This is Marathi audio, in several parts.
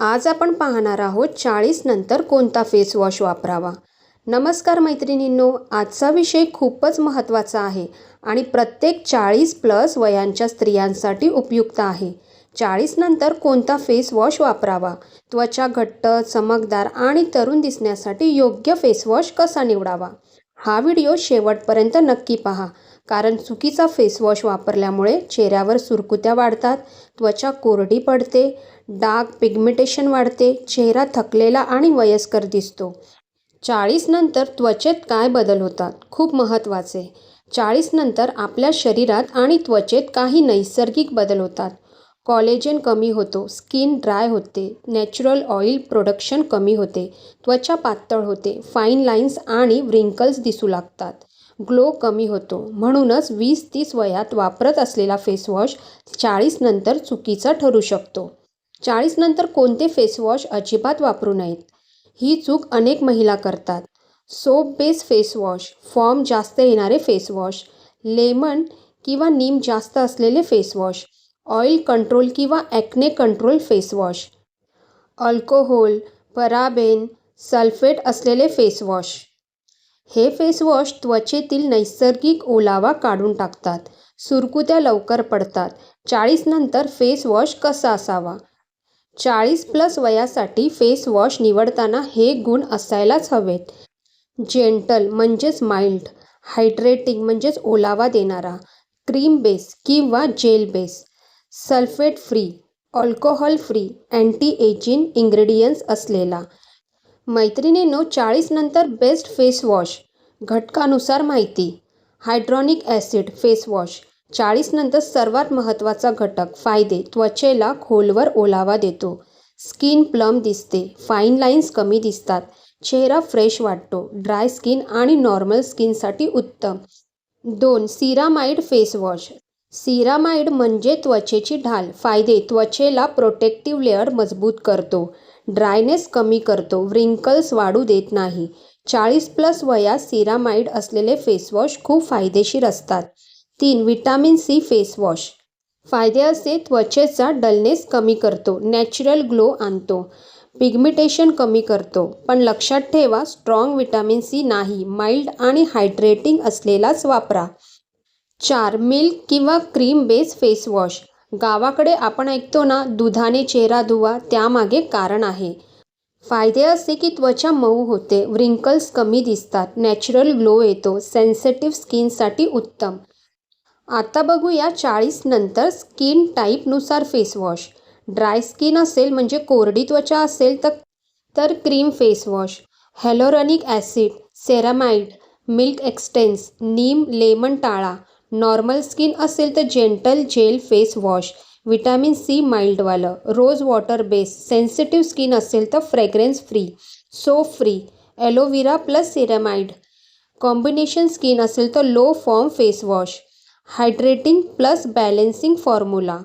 आज आपण पाहणार आहोत चाळीस नंतर कोणता फेस वॉश वापरावा. नमस्कार मैत्रिणींनो आजचा विषय खूपच महत्त्वाचा आहे आणि प्रत्येक चाळीस प्लस वयांच्या स्त्रियांसाठी उपयुक्त आहे. चाळीस नंतर कोणता फेस वॉश वापरावा? त्वचा घट्ट चमकदार आणि तरुण दिसण्यासाठी योग्य फेस वॉश कसा निवडावा? हा व्हिडिओ शेवटपर्यंत नक्की पहा कारण चुकीचा फेसवॉश वापरल्यामुळे चेहऱ्यावर सुरकुत्या वाढतात त्वचा कोरडी पडते डाग पिगमेंटेशन वाढते चेहरा थकलेला आणि वयस्कर दिसतो. चाळीस नंतर त्वचेत काय बदल होतात? खूप महत्त्वाचे. चाळीस नंतर आपल्या शरीरात आणि त्वचेत काही नैसर्गिक बदल होतात. कॉलेजन कमी होतो स्किन ड्राय होते नॅचरल ऑइल प्रोडक्शन कमी होते त्वचा पातळ होते फाईन लाईन्स आणि व्रिंकल्स दिसू लागतात. ग्लो कमी होतो म्हणूनच वीस तीस वयात वापरत असलेला फेसवॉश चाळीस नंतर चुकीचा ठरू शकतो. चाळीस नंतर कोणते फेसवॉश अजिबात वापरू नयेत. ही चूक अनेक महिला करतात. सोप बेस फेसवॉश फॉर्म जास्त येणारे फेसवॉश लेमन किंवा नीम जास्त असलेले फेसवॉश ऑइल कंट्रोल किंवा acne control face wash alcohol paraben sulphate असलेले फेसवॉश हे फेसवॉश त्वचेतील नैसर्गिक ओलावा काढून टाकतात. सुरकुत्या लवकर पडतात. चाळीस नंतर फेसवॉश कसा असावा? चाळीस प्लस वयासाठी फेसवॉश निवडताना हे गुण असायलाच हवेत. जेंटल म्हणजेच माइल्ड हायड्रेटिंग म्हणजेच ओलावा देणारा क्रीम बेस किंवा gel base. Sulphate free alcohol free anti ageing ingredients असलेला. मैत्रिणींनो चाळीसनंतर बेस्ट फेसवॉश घटकानुसार माहिती. हायड्रॉनिक ॲसिड फेसवॉश चाळीसनंतर सर्वात महत्त्वाचा घटक फायदे. त्वचेला खोलवर ओलावा देतो. स्किन प्लम दिसते. फाईन लाईन्स कमी दिसतात. चेहरा फ्रेश वाटतो. ड्राय स्किन आणि नॉर्मल स्किनसाठी उत्तम. दोन सिरामाइड फेसवॉश सिरामाइड म्हणजे त्वचेची ढाल. फायदे त्वचेला प्रोटेक्टिव्ह लेअर मजबूत करतो. ड्रायनेस कमी करतो. व्रिंकल्स वाढू देत नाही. चाळीस प्लस वयात सिरामाइड असलेले फेसवॉश खूप फायदेशीर असतात. तीन विटॅमिन सी फेसवॉश फायदे असे त्वचेचा डलनेस कमी करतो. नॅचरल ग्लो आणतो. पिगमिटेशन कमी करतो. पण लक्षात ठेवा स्ट्रॉंग विटॅमिन सी नाही. माइल्ड आणि हायड्रेटिंग असलेलाच वापरा. चार मिल्क किंवा क्रीम बेस फेस वॉश. गावाकडे आपण ऐकतो ना दुधाने चेहरा धुवा त्यामागे कारण आहे. फायदे असे की त्वचा मऊ होते व्रिंकल्स कमी दिसतात नॅचरल ग्लो येतो सेन्सिटिव्ह स्किनसाठी उत्तम. आता बघूया चाळीस नंतर स्किन टाईपनुसार फेसवॉश ड्राय स्किन असेल म्हणजे कोरडी त्वचा असेल तर तर cream face wash hyaluronic acid ceramide milk extracts neem lemon टाळा. नॉर्मल स्किन असेल तर gentle gel face wash vitamin C माइल्डवालं rose water base sensitive skin असेल तर fragrance free soap free aloe vera plus ceramide. Combination skin असेल तर low foam face wash hydrating plus balancing formula.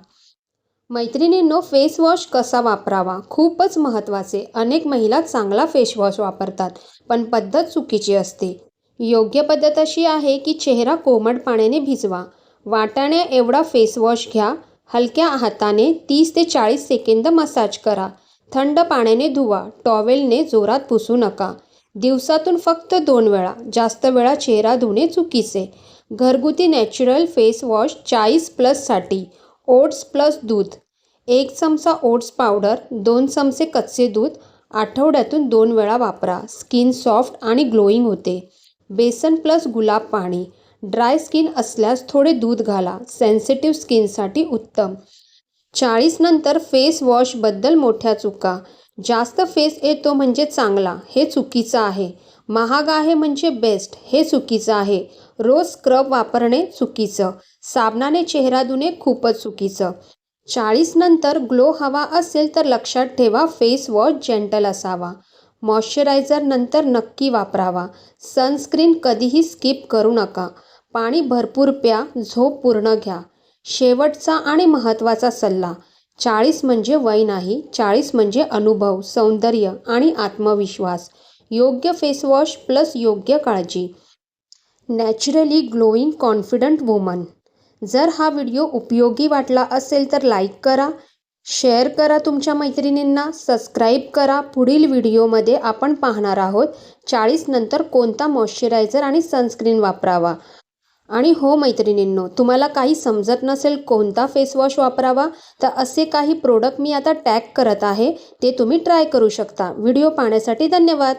मैत्रिणींनो फेस वॉश कसा वापरावा? खूपच महत्त्वाचे अनेक महिला चांगला फेस वॉश वापरतात पण पद्धत चुकीची असते. योग्य पद्धत अशी आहे की चेहरा कोमट पाण्याने भिजवा. वाटाण्या एवढा फेस वॉश घ्या. हलक्या हाताने तीस ते चाळीस सेकंद मसाज करा. थंड पाण्याने धुवा. टॉवेलने जोरात पुसू नका. दिवसातून फक्त दोन वेळा. जास्त वेळा चेहरा धुणे चुकीचे. घरगुती नॅचरल फेस वॉश चाळीस प्लससाठी ओट्स प्लस दूध. एक चमचा ओट्स पावडर दोन चमचे कच्चे दूध. आठवड्यातून दोन वेळा वापरा. स्किन सॉफ्ट आणि ग्लोईंग होते. बेसन प्लस गुलाब पाणी ड्राय स्किन असल्यास थोडे दूध घाला सेन्सिटिव्ह स्किनसाठी उत्तम. चाळीस नंतर फेस वॉशबद्दल मोठ्या चुका. जास्त फेस येतो म्हणजे चांगला हे चुकीचं आहे. महाग आहे म्हणजे बेस्ट हे चुकीचं आहे. रोज स्क्रब वापरणे चुकीचं. साबणाने चेहरा धुणे खूपच चुकीचं. चाळीस नंतर ग्लो हवा असेल तर लक्षात ठेवा फेस वॉश जेंटल असावा. मॉइश्चरायझर नंतर नक्की वापरावा. सनस्क्रीन कधीही स्किप करू नका. पाणी भरपूर प्या झोप पूर्ण घ्या. शेवटचा आणि महत्त्वाचा सल्ला चाळीस म्हणजे वय नाही चाळीस म्हणजे अनुभव सौंदर्य आणि आत्मविश्वास. योग्य फेसवॉश प्लस योग्य काळजी. Naturally glowing confident woman. जर हा व्हिडिओ उपयोगी वाटला असेल तर लाईक करा शेअर करा तुमच्या मैत्रिणींना सबस्क्राईब करा. पुढील व्हिडिओमध्ये आपण पाहणार आहोत चाळीस नंतर कोणता मॉइश्चरायझर आणि सनस्क्रीन वापरावा. आणि हो मैत्रिणींनो तुम्हाला काही समजत नसेल कोणता फेसवॉश वापरावा तर असे काही प्रोडक्ट मी आता टॅग करत आहे ते तुम्ही ट्राय करू शकता. व्हिडिओ पाहण्यासाठी धन्यवाद.